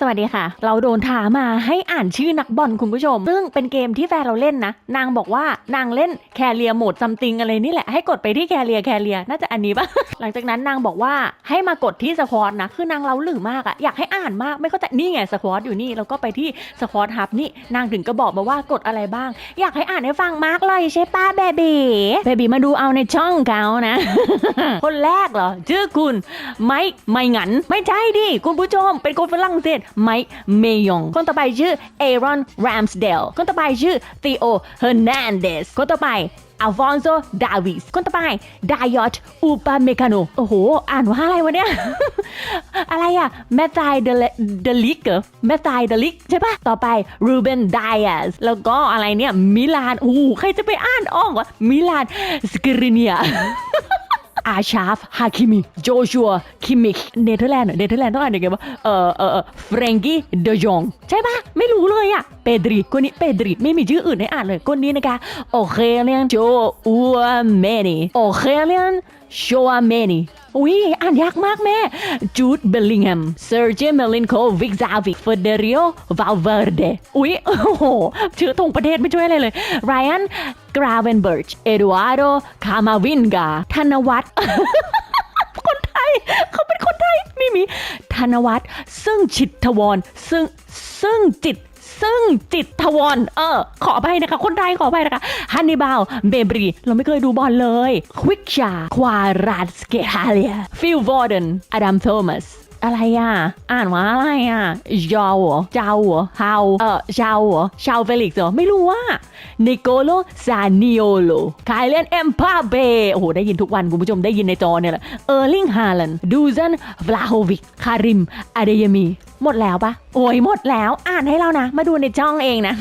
สวัสดีค่ะ เราโดนท้ามมาให้อ่านชื่อนักบอลคุณผู้ชม ซึ่งเป็นเกมที่แฟนเราเล่นนะ นางบอกว่านางเล่นแคเรียโหมดซัมติงอะไรนี่แหละ ให้กดไปที่แคเรียแคเรียน่าจะอันนี้ปะ หลังจากนั้นนางบอกว่าให้มากดที่สควอตนะ คือนางเล้าหรือมากอะอยากให้อ่านมากไม่เข้าใจนี่ไงสควอตอยู่นี่แล้วก็ไปที่สควอตฮับนี่นางถึงก็บอกมาว่ากดอะไรบ้าง อยากให้อ่านให้ฟังมากเลยใช่ป้าเบบีเบบีมาดูเอาในช่องเขานะ คนแรกเหรอชื่อคุณไมค์ไม่งันไม่ใช่ดิคุณผู้ชมเป็นคนฝรั่งเศสไมค์เมยองคนต่อไปชื่อเอรอนแรมสเดลคนต่อไปชื่อทีโอเฮอร์นันเดสคนต่อไปอัลฟอนโซ ดาวิส คนต่อไป ดายอต อูปาเมคาโน โอ้โห อ่านว่าอะไรวะเนี่ย อะไรอะแมตไซเดเดลิกเหรอแมตไซเดลิกใช่ปะต่อไป รูเบน ไดอสแล้วก็อะไรเนี่ย มิลาน โอ้โห ใครจะไปอ่านออกวะ มิลาน สกริเนีย อาชาฟฮาคิมิโจชัวคิมิกเนเธอร์แลนด์เนเธอร์แลนด์ต้องอ่านยังไงวะเออเออเอเฟรงกี้เดจงใช่ปะไม่รู้เลยอะเปดริคนนี้เปดริไม่มีชื่ออื่นให้อ่านเลยคนนี้นะคะโอเคเลียนโจอัวเมนีโอเคเลียนโชอาเมนีอุ้ยอ่านยากมากแม่ จูดเบลลิงแฮมเซอร์เจเมลินโควิกซาวิกเฟเดริโอวาลเวร์เดอุ้ยโอ้โหชื่อทงประเทศไม่ช่วยอะไรเลยไรอัน กราเวนเบิร์ช เอดูอาร์โด คามาวินกา ธนวัฒน์คนไทย เขาเป็นคนไทยไม่มี ธนวัฒน์ซึ่งจิตทวร ซึ่ง ซึ่งจิตซึ่งจิตทวรเออ ขออภัยนะคะ คนไทยขออภัยนะคะฮันนิบาลเบบรี เราไม่เคยดูบอลเลยควิกชาควาราสเกฮาเลียฟิลวอร์ดนอดัมโทมัส อะไรอะ อ่านว่าอะไรอะยาวเหรอเจ้าเหรอฮาวเออชาวเหรอชาวเฟลิกซ์เหรอไม่รู้ว่านิโกโลซานิโอโลคายเลนเอ็มพาเบโอ้โห ได้ยินทุกวัน คุณผู้ชมได้ยินในจอเนี่ยแหละเออร์ลิงฮาลันดูซันวลาโฮวิกคาริมอาเดยมี หมดแล้วปะโอ้ยหมดแล้วอ่านให้เรานะ มาดูในช่องเองนะ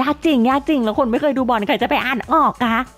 ยากจริง ยากจริง แล้วคนไม่เคยดูบอลใครจะไปอ่านออกคะ